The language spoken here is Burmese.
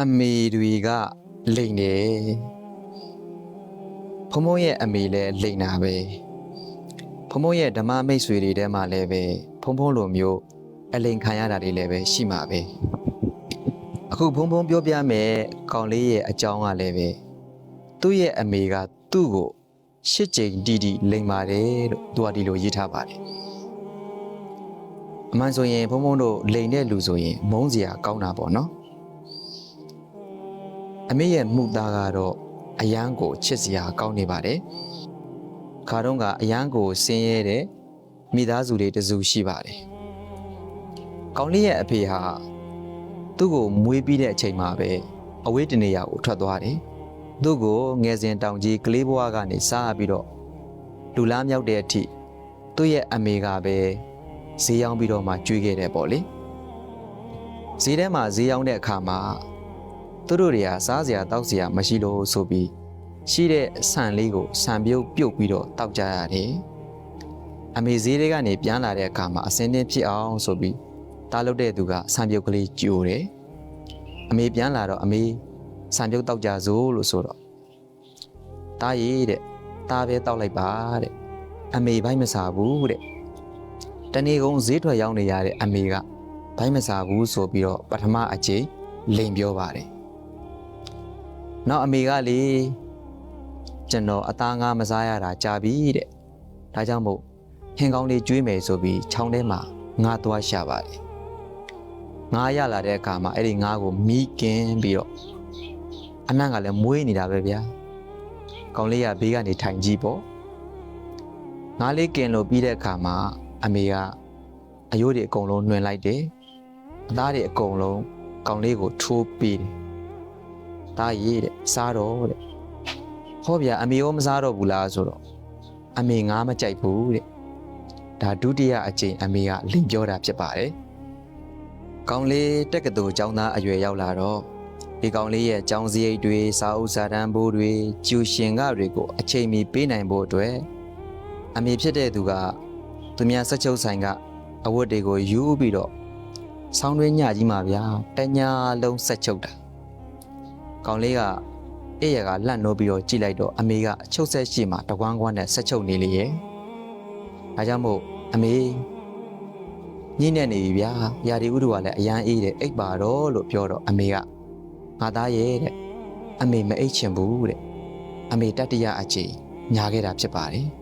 အမေတွေကလိန်တယ်ဖုံဖုံရဲ့အမေလည်းလိန်တာပဲဖုံဖုံရဲ့ဓမ္မမိတ်ဆွေတွေထဲမှာလည်းပဲဖုံဖုံလိုမျိုးအလိန်ခံရတာတွေလည်းပဲရှိမှာပဲအခုဖုံဖုံပြောပြမယ်ကောင်လေးရဲ့အကြောင်းကလည်းပဲသူ့ရဲ့အမေကသူ့ကိုရှစ်ကြိမ်တီတီလိန်ပါတယ်လို့သူကဒီလိုရေးထားပါတယ်အမှန်ဆိုရင်ဖုံဖုံတို့လိန်တဲ့လူဆိုရင်မုန်းစရာကောင်းတာပေါ့နော် အမေရဲ့မှုသားကတော့အယမ်းကိုချစ်စရာကောင်းနေပါတယ်။ခါတော့ကအယမ်းကိုဆင်းရဲတဲ့မိသားစုတွေတစုရှိပါတယ်။ကောင်းလေးရဲ့အဖေဟာသူ့ကိုမွေးပြီးတဲ့အချိန်မှာပဲအဝေးတနေရာကိုထွက်သွားတယ်။သူ့ကိုငယ်စဉ်တောင်ကြီးကလေးဘွားကနေစားပြီးတော့လူလားမြောက်တဲ့အထိသူ့ရဲ့အမေကပဲဈေးရောက်ပြီးတော့မှကျွေးခဲ့တယ်ပေါ့လေ။ဈေးထဲမှာဈေးရောက်တဲ့အခါမှာ သူတို့တွေကစားစရာတောက်စရာမရှိလို့ဆိုပြီးရှိတဲ့ဆန်လေးကိုဆန်ပြုတ်ပြုတ်ပြီးတော့တောက်ကြရတယ်။အမေဈေးတွေကနေပြန်လာတဲ့အခါမှာအစင်းတင်းဖြစ်အောင်ဆိုပြီးတားလုတ်တဲ့သူကဆန်ပြုတ်ကလေးကြိုတယ်။အမေပြန်လာတော့အမေဆန်ပြုတ်တောက်ကြစို့လို့ဆိုတော့တားရည်တဲ့တားပဲတောက်လိုက်ပါတဲ့အမေဘိုင်းမစားဘူးတဲ့တနေ့ကုန်ဈေးထွက်ရောက်နေရတဲ့အမေကဘိုင်းမစားဘူးဆိုပြီးတော့ပထမအကြိမ်လိန်ပြောပါတယ် နောက်အမေကလေကျွန်တော်အသားငါမစားရတာကြာပြီတဲ့ဒါကြောင့်မို့ဟင်းကောင်းလေးကျွေးမယ်ဆိုပြီးခြောင်းထဲမှာငါသွားရှာပါတယ်ငါရလာတဲ့အခါမှာအဲ့ဒီငါကိုမီးကင်းပြီးတော့အနံ့ကလည်းမွေးနေတာပဲဗျာကောင်းလေးကဘေးကနေထိုင်ကြည့်ပေါ့ငါလေးကင်လို့ပြီးတဲ့အခါမှာအမေကအယိုးတွေအကုန်လုံးနှွင်လိုက်တယ်အသားတွေအကုန်လုံးကောင်းလေးကိုထိုးပြီးတယ် တားရေးတဲ့စားတော့တဲ့ဟောဗျာအမေရောမစားတော့ဘူးလားဆိုတော့အမေငါမကြိုက်ဘူးတဲ့ဒါဒုတိယအကြိမ်အမေကလိန်ပြောတာဖြစ်ပါတယ်ကောင်းလေးတက်ကတူចောင်းသားအရွယ်ရောက်လာတော့ဒီကောင်းလေးရဲ့ចောင်းစရိတ်တွေစာအုပ်စာတမ်းဘိုးတွေကျူရှင်ကတွေကိုအချိန်မီပေးနိုင်ဖို့အတွက်အမေဖြစ်တဲ့သူကသူများစက်ချုပ်ဆိုင်ကအဝတ်တွေကိုယူပြီးတော့ဆောင်းတွင်းညကြီးမှာဗျာတညာလုံးစက်ချုပ်တာ ကောင်လေးကအေးရကလန့်နိုးပြီးတော့ကြည့်လိုက်တော့အမေကအချုပ်ဆက်ရှိမှတကွမ်းကွမ်းနဲ့ဆက်ချုပ်နေလေရဲ့။ဒါကြောင့်မို့အမေညင်းနေနေပြီဗျာ။ယာဒီဥဒ္ဓကလည်းအရန်အေးတယ်အိပ်ပါတော့လို့ပြောတော့အမေကငါသားရဲ့တဲ့အမေမအိပ်ချင်ဘူးတဲ့အမေတတ္တရအကြည်ညာခဲ့တာဖြစ်ပါတယ်။